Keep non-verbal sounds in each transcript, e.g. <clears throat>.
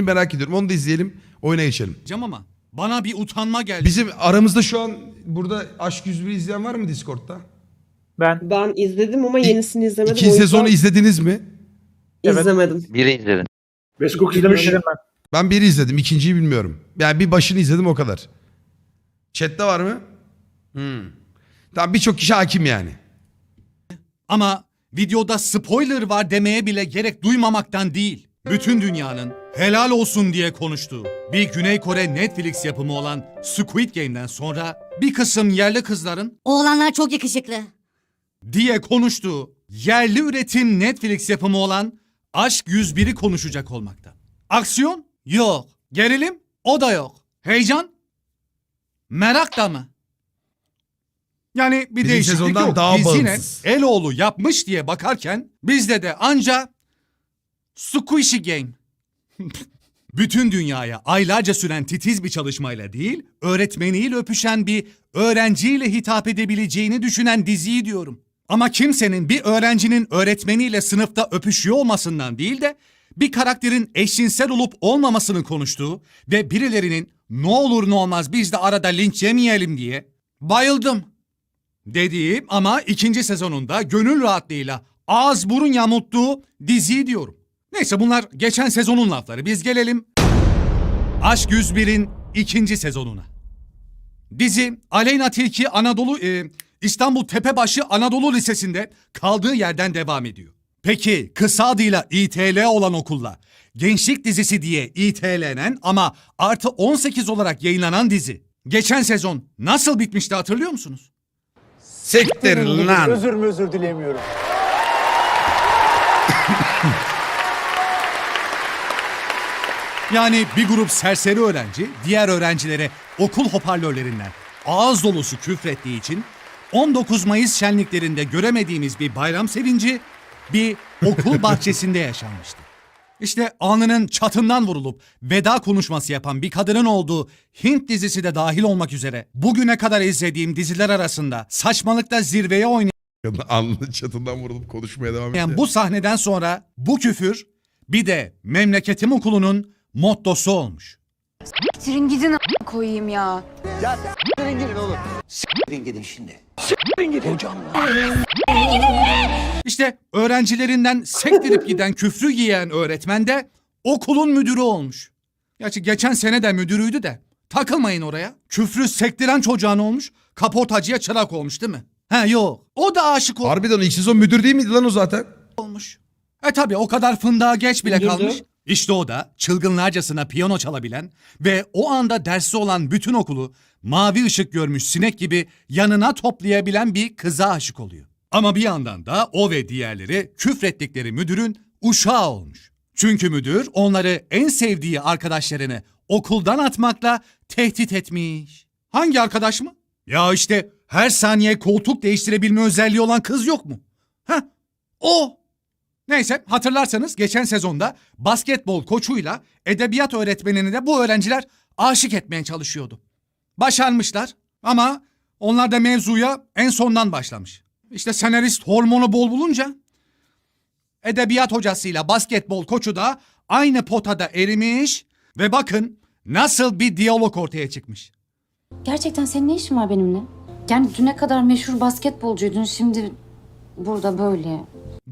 fikrini merak ediyorum. Onu da izleyelim. Oyuna geçelim. Cam ama bana bir utanma geldi. Bizim aramızda şu an burada Aşk 101 izleyen var mı Discord'da? Ben Ben izledim ama yenisini izlemedim. İkinci O yüzden sezonu izlediniz mi? Evet. izlemedim. Biri izledim. Beskok izlemiştim ben. Ben biri izledim. ikinciyi bilmiyorum. Yani bir başını izledim o kadar. Chat'te var mı? Hmm. Tamam birçok kişi hakim yani. Ama videoda spoiler var demeye bile gerek duymamaktan değil. Bütün dünyanın helal olsun diye konuştuğu bir Güney Kore Netflix yapımı olan Squid Game'den sonra bir kısım yerli kızların Oğlanlar çok yakışıklı. diye konuştuğu yerli üretim Netflix yapımı olan Aşk 101'i konuşacak olmakta. Aksiyon? Yok. Gerilim? O da yok. Heyecan? Merak da mı? Yani bir Bizim değişiklik sezondan yok. daha Biz yine. Eloğlu yapmış diye bakarken bizde de anca Squishy Game. <laughs> Bütün dünyaya aylarca süren titiz bir çalışmayla değil, öğretmeniyle öpüşen bir öğrenciyle hitap edebileceğini düşünen diziyi diyorum. Ama kimsenin bir öğrencinin öğretmeniyle sınıfta öpüşüyor olmasından değil de bir karakterin eşcinsel olup olmamasını konuştuğu ve birilerinin ne olur ne olmaz biz de arada linç yemeyelim diye bayıldım dediğim ama ikinci sezonunda gönül rahatlığıyla ağız burun yamulttuğu diziyi diyorum. Neyse bunlar geçen sezonun lafları. Biz gelelim Aşk 101'in ikinci sezonuna. Dizi Aleyna Tilki Anadolu e, İstanbul Tepebaşı Anadolu Lisesi'nde kaldığı yerden devam ediyor. Peki kısa adıyla İTL olan okulla gençlik dizisi diye İTL'nen ama artı 18 olarak yayınlanan dizi geçen sezon nasıl bitmişti hatırlıyor musunuz? Sektir lan. Özür mü özür dilemiyorum. Yani bir grup serseri öğrenci diğer öğrencilere okul hoparlörlerinden ağız dolusu küfrettiği için 19 Mayıs şenliklerinde göremediğimiz bir bayram sevinci bir okul <laughs> bahçesinde yaşanmıştı. İşte alnının çatından vurulup veda konuşması yapan bir kadının olduğu Hint dizisi de dahil olmak üzere bugüne kadar izlediğim diziler arasında saçmalıkta zirveye oynayan <laughs> Alnının çatından vurulup konuşmaya devam ediyor. yani bu sahneden sonra bu küfür bir de memleketim okulunun mottosu olmuş. Bitirin gidin a- koyayım ya. İşte öğrencilerinden sektirip giden küfrü giyen öğretmen de okulun müdürü olmuş. Gerçi geçen sene de müdürüydü de. Takılmayın oraya. Küfrü sektiren çocuğa ne olmuş? Kaportacıya çırak olmuş değil mi? Ha yok. O da aşık ol- Harbiden o ilk sezon müdür değil miydi lan o zaten? olmuş. E tabi o kadar fındığa geç bile Müdürdü. kalmış. İşte o da çılgınlarcasına piyano çalabilen ve o anda dersi olan bütün okulu mavi ışık görmüş sinek gibi yanına toplayabilen bir kıza aşık oluyor. Ama bir yandan da o ve diğerleri küfrettikleri müdürün uşağı olmuş. Çünkü müdür onları en sevdiği arkadaşlarını okuldan atmakla tehdit etmiş. Hangi arkadaş mı? Ya işte her saniye koltuk değiştirebilme özelliği olan kız yok mu? Heh, o. Neyse hatırlarsanız geçen sezonda basketbol koçuyla edebiyat öğretmenini de bu öğrenciler aşık etmeye çalışıyordu. Başarmışlar ama onlar da mevzuya en sondan başlamış. İşte senarist hormonu bol bulunca edebiyat hocasıyla basketbol koçu da aynı potada erimiş ve bakın nasıl bir diyalog ortaya çıkmış. Gerçekten senin ne işin var benimle? Yani düne kadar meşhur basketbolcuydun şimdi burada böyle.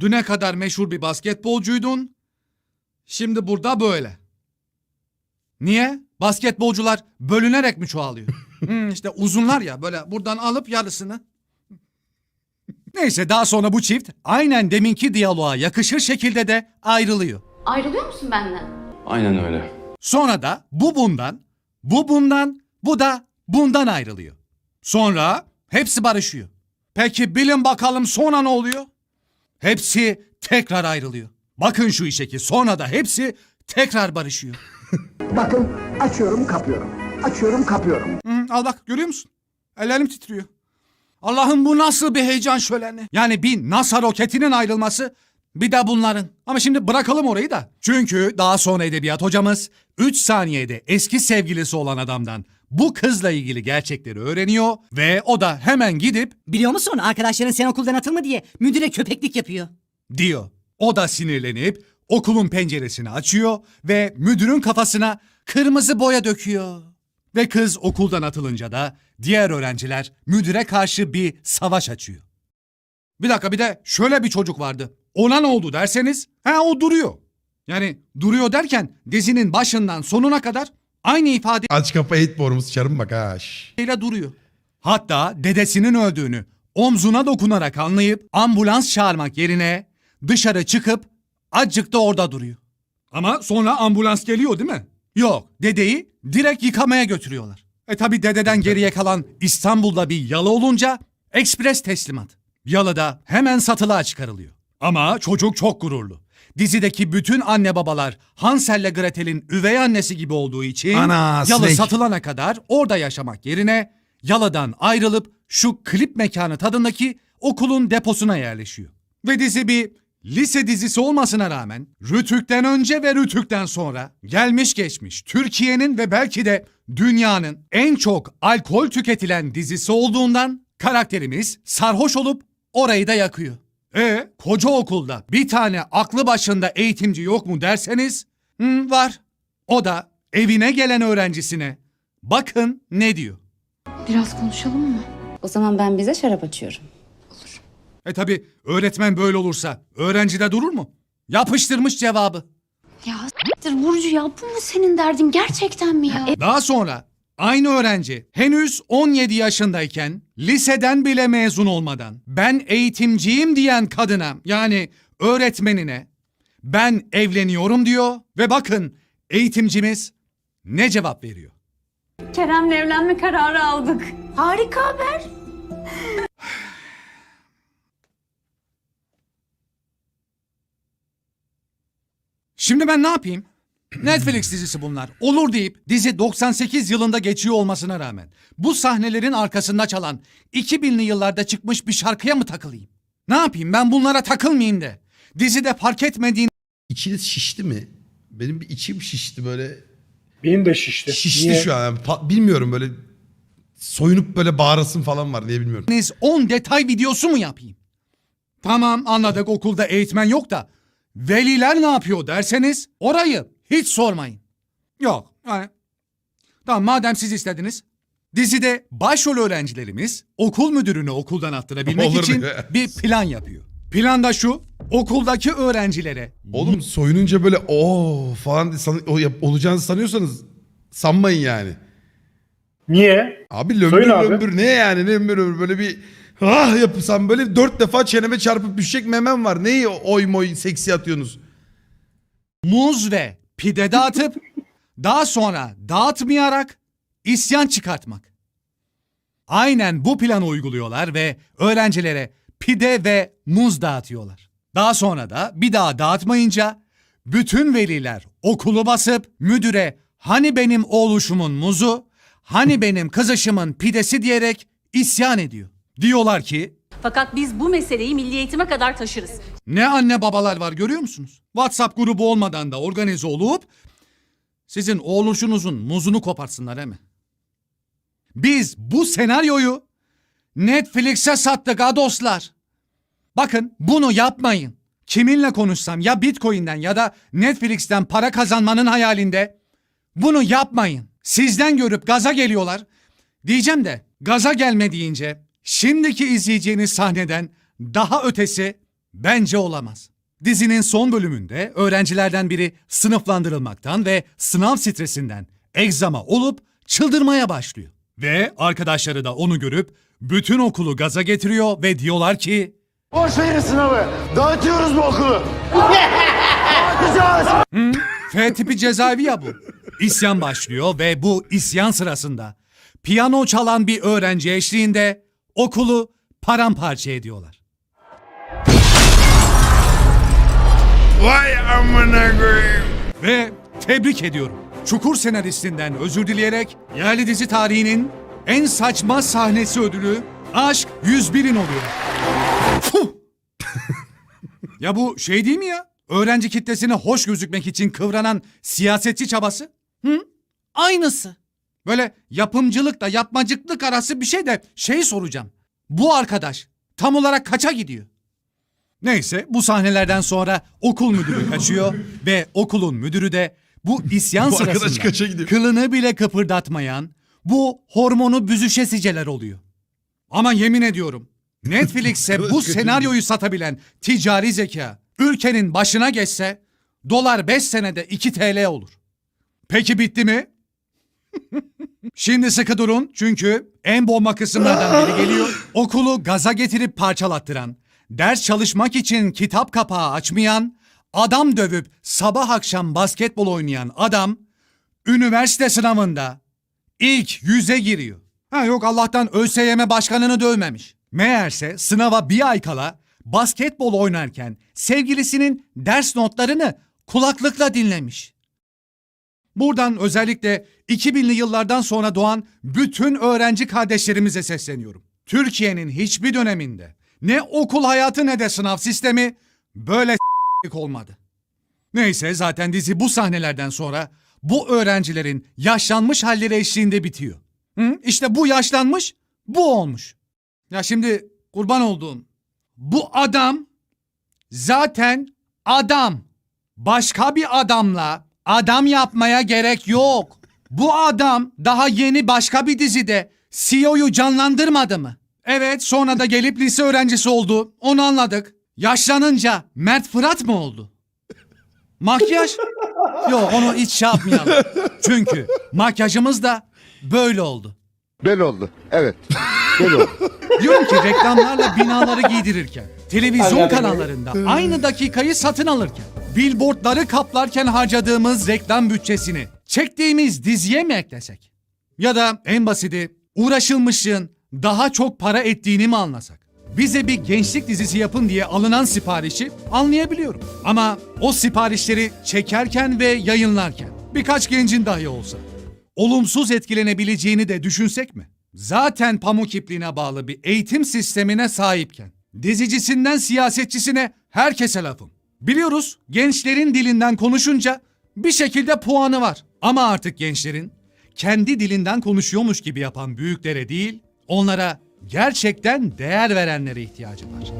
Düne kadar meşhur bir basketbolcuydun. Şimdi burada böyle. Niye? Basketbolcular bölünerek mi çoğalıyor? <laughs> hmm, işte uzunlar ya böyle buradan alıp yarısını. Neyse daha sonra bu çift aynen deminki diyaloğa yakışır şekilde de ayrılıyor. Ayrılıyor musun benden? Aynen öyle. Sonra da bu bundan, bu bundan, bu da bundan ayrılıyor. Sonra hepsi barışıyor. Peki bilin bakalım sonra ne oluyor? Hepsi tekrar ayrılıyor. Bakın şu işe ki sonra da hepsi tekrar barışıyor. <laughs> Bakın açıyorum kapıyorum. Açıyorum kapıyorum. Hı, al bak görüyor musun? Ellerim titriyor. Allah'ım bu nasıl bir heyecan şöleni? Yani bir NASA roketinin ayrılması bir de bunların. Ama şimdi bırakalım orayı da. Çünkü daha sonra edebiyat hocamız 3 saniyede eski sevgilisi olan adamdan bu kızla ilgili gerçekleri öğreniyor ve o da hemen gidip Biliyor musun arkadaşların sen okuldan atılma diye müdüre köpeklik yapıyor. diyor. O da sinirlenip okulun penceresini açıyor ve müdürün kafasına kırmızı boya döküyor. Ve kız okuldan atılınca da diğer öğrenciler müdüre karşı bir savaş açıyor. Bir dakika bir de şöyle bir çocuk vardı. Ona ne oldu derseniz, ha o duruyor. Yani duruyor derken dizinin başından sonuna kadar aynı ifade Aç kapa eğit borumuz çarım bak ha. şş. duruyor. Hatta dedesinin öldüğünü omzuna dokunarak anlayıp ambulans çağırmak yerine dışarı çıkıp acık da orada duruyor. Ama sonra ambulans geliyor değil mi? Yok, dedeyi direkt yıkamaya götürüyorlar. E tabi dededen geriye kalan İstanbul'da bir yalı olunca ekspres teslimat. Yalı da hemen satılığa çıkarılıyor. Ama çocuk çok gururlu. Dizideki bütün anne babalar Hansel'le Gretel'in üvey annesi gibi olduğu için Ana, yalı snake. satılana kadar orada yaşamak yerine yalıdan ayrılıp şu klip mekanı tadındaki okulun deposuna yerleşiyor. Ve dizi bir lise dizisi olmasına rağmen Rütük'ten önce ve Rütük'ten sonra gelmiş geçmiş Türkiye'nin ve belki de dünyanın en çok alkol tüketilen dizisi olduğundan karakterimiz sarhoş olup orayı da yakıyor. E koca okulda bir tane aklı başında eğitimci yok mu derseniz "Hı, var. O da evine gelen öğrencisine bakın ne diyor. Biraz konuşalım mı? O zaman ben bize şarap açıyorum. E tabi öğretmen böyle olursa öğrenci de durur mu? Yapıştırmış cevabı. Ya s**tir Burcu ya bu mu senin derdin gerçekten mi ya? Daha sonra aynı öğrenci henüz 17 yaşındayken liseden bile mezun olmadan ben eğitimciyim diyen kadına yani öğretmenine ben evleniyorum diyor ve bakın eğitimcimiz ne cevap veriyor? Kerem'le evlenme kararı aldık. Harika haber. <sighs> Şimdi ben ne yapayım? <clears throat> Netflix dizisi bunlar. Olur deyip dizi 98 yılında geçiyor olmasına rağmen bu sahnelerin arkasında çalan 2000'li yıllarda çıkmış bir şarkıya mı takılayım? Ne yapayım ben bunlara takılmayayım de. Dizide fark etmediğin İçiniz şişti mi? Benim bir içim şişti böyle. Benim de şişti. Şişti Niye? şu an. Yani pa- bilmiyorum böyle soyunup böyle bağırasın falan var diye bilmiyorum. 10 detay videosu mu yapayım? Tamam anladık okulda eğitmen yok da veliler ne yapıyor derseniz orayı hiç sormayın. Yok yani tamam madem siz istediniz dizide başrol öğrencilerimiz okul müdürünü okuldan attırabilmek Olur için be. bir plan yapıyor. Plan da şu okuldaki öğrencilere Oğlum soyununca böyle o falan diye san- o yap- olacağını sanıyorsanız sanmayın yani. Niye? Abi lömbür Söyle abi. lömbür ne yani ne lömbür lömbür böyle bir ah yapısam böyle dört defa çeneme çarpıp düşecek memem var. Neyi oy moy seksi atıyorsunuz? muz ve pide dağıtıp daha sonra dağıtmayarak isyan çıkartmak. Aynen bu planı uyguluyorlar ve öğrencilere pide ve muz dağıtıyorlar. Daha sonra da bir daha dağıtmayınca bütün veliler okulu basıp müdüre hani benim oğluşumun muzu, hani benim kızışımın pidesi diyerek isyan ediyor. Diyorlar ki Fakat biz bu meseleyi milli eğitime kadar taşırız. ne anne babalar var görüyor musunuz? WhatsApp grubu olmadan da organize olup sizin oğluşunuzun muzunu kopartsınlar he mi? Biz bu senaryoyu Netflix'e sattık ha dostlar. Bakın bunu yapmayın. Kiminle konuşsam ya Bitcoin'den ya da Netflix'ten para kazanmanın hayalinde bunu yapmayın. Sizden görüp gaza geliyorlar. Diyeceğim de gaza gelme deyince şimdiki izleyeceğiniz sahneden daha ötesi bence olamaz. Dizinin son bölümünde öğrencilerden biri sınıflandırılmaktan ve sınav stresinden egzama olup çıldırmaya başlıyor. Ve arkadaşları da onu görüp bütün okulu gaza getiriyor ve diyorlar ki Boş verin sınavı. Dağıtıyoruz bu okulu. <laughs> Dağıtacağız. F tipi cezaevi ya bu. İsyan başlıyor ve bu isyan sırasında piyano çalan bir öğrenci eşliğinde okulu paramparça ediyorlar. Vay amına koyayım. Ve tebrik ediyorum. Çukur senaristinden özür dileyerek yerli dizi tarihinin en saçma sahnesi ödülü Aşk 101'in oluyor. Fuh! <laughs> ya bu şey değil mi ya? Öğrenci kitlesine hoş gözükmek için kıvranan siyasetçi çabası. Hı? Aynısı. Böyle yapımcılıkla yapmacıklık arası bir şey de şey soracağım. Bu arkadaş tam olarak kaça gidiyor? Neyse bu sahnelerden sonra okul müdürü kaçıyor <laughs> ve okulun müdürü de bu isyan Bu arkadaş sırasında kaça gidiyor? kılını bile kıpırdatmayan bu hormonu büzüşesiceler oluyor. Ama yemin ediyorum Netflix'e <laughs> bu senaryoyu satabilen ticari zeka ülkenin başına geçse dolar 5 senede 2 TL olur. Peki bitti mi? Şimdi sıkı durun çünkü en bomba kısımlardan biri geliyor. Okulu gaza getirip parçalattıran, ders çalışmak için kitap kapağı açmayan, adam dövüp sabah akşam basketbol oynayan adam üniversite sınavında ilk yüze giriyor. Ha yok Allah'tan ÖSYM başkanını dövmemiş. Meğerse sınava bir ay kala basketbol oynarken sevgilisinin ders notlarını kulaklıkla dinlemiş. Buradan özellikle 2000'li yıllardan sonra doğan bütün öğrenci kardeşlerimize sesleniyorum. Türkiye'nin hiçbir döneminde ne okul hayatı ne de sınav sistemi böyle olmadı. Neyse zaten dizi bu sahnelerden sonra bu öğrencilerin yaşlanmış halleri eşliğinde bitiyor. Hı? İşte bu yaşlanmış, bu olmuş. Ya şimdi kurban olduğum bu adam zaten adam. Başka bir adamla adam yapmaya gerek yok. Bu adam daha yeni başka bir dizide CEO'yu canlandırmadı mı? Evet sonra da gelip lise öğrencisi oldu. Onu anladık. Yaşlanınca Mert Fırat mı oldu? Makyaj? Yok onu hiç şey yapmayalım. Çünkü makyajımız da böyle oldu. Böyle oldu. Evet. Böyle oldu. Diyorum ki reklamlarla binaları giydirirken, televizyon kanallarında aynı dakikayı satın alırken, billboardları kaplarken harcadığımız reklam bütçesini çektiğimiz diziye mi eklesek? Ya da en basiti uğraşılmışlığın daha çok para ettiğini mi anlasak? Bize bir gençlik dizisi yapın diye alınan siparişi anlayabiliyorum. Ama o siparişleri çekerken ve yayınlarken birkaç gencin dahi olsa olumsuz etkilenebileceğini de düşünsek mi? Zaten pamuk ipliğine bağlı bir eğitim sistemine sahipken, dizicisinden siyasetçisine herkese lafım. Biliyoruz gençlerin dilinden konuşunca bir şekilde puanı var. Ama artık gençlerin kendi dilinden konuşuyormuş gibi yapan büyüklere değil, onlara gerçekten değer verenlere ihtiyacı var.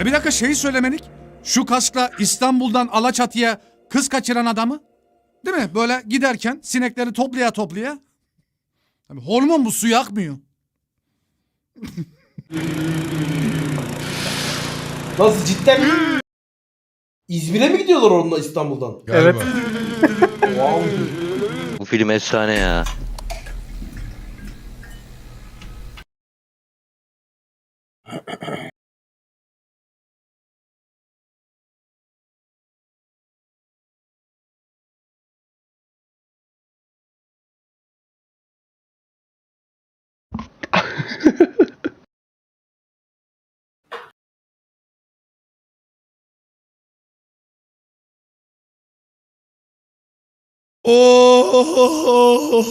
E bir dakika şeyi söylemedik. Şu kaskla İstanbul'dan Alaçatı'ya kız kaçıran adamı Değil mi? Böyle giderken sinekleri toplaya toplaya. Tabii hormon bu su yakmıyor. <laughs> Nasıl cidden mi? İzmir'e mi gidiyorlar onunla İstanbul'dan? Galiba. Wow. Bu film efsane ya. <laughs> Oh.